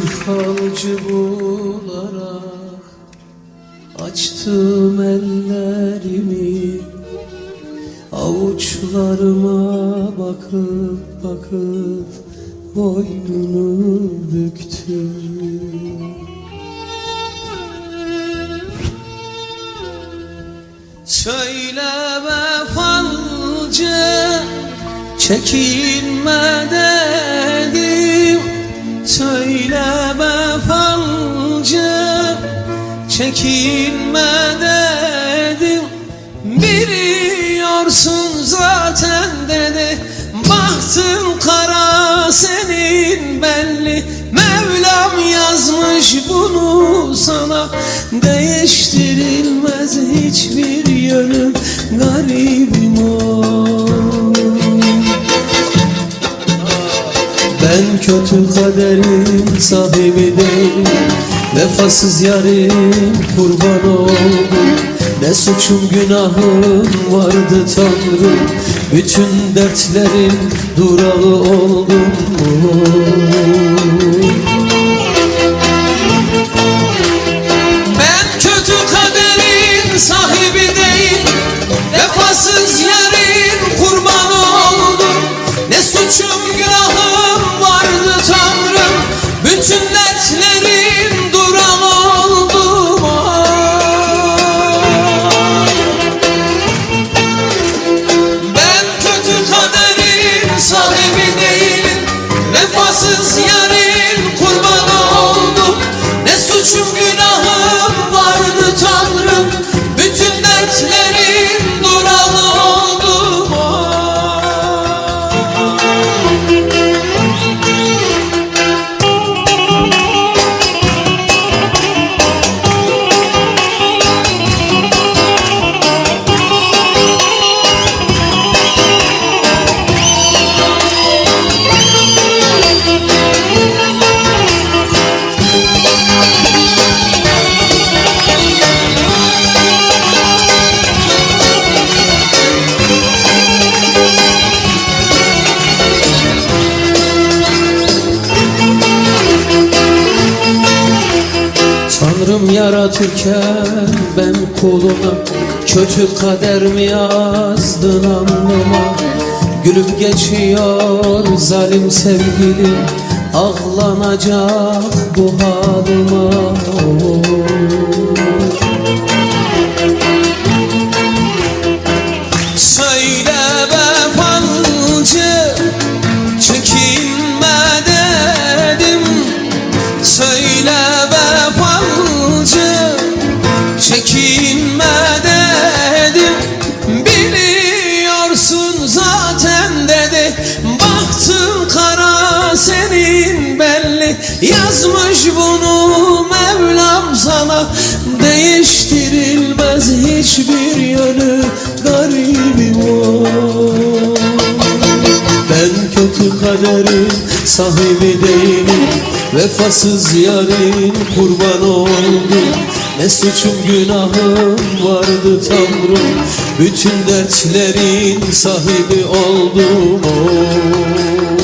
falcı bularak Açtım ellerimi. Avuçlarıma bakıp bakıp Boynunu büktüm. Söyleme falcı Çekinme Çekinme dedim Biliyorsun zaten dedi Bahtın kara senin belli. Mevlam yazmış bunu sana Değiştirilmez hiçbir yönü Garibim o. Ben kötü kaderin sahibi değilim Vefasız yarim kurban oldum. Ne suçum günahım vardı Tanrım. Bütün dertlerin durağı oldum Vefasız yarim yaratırken ben kuluna Kötü kader mi yazdın alnıma? Gülüp geçiyor zalim sevgilim Ağlanacak bu halıma Söyle belli Yazmış bunu Mevlam sana. Değiştirilmez hiçbir yönü Garibim o. Ben kötü kaderin sahibi değilim. Vefasız yarim kurban oldum. Ne suçum günahım vardı Tanrım. Bütün dertlerin sahibi oldum Ben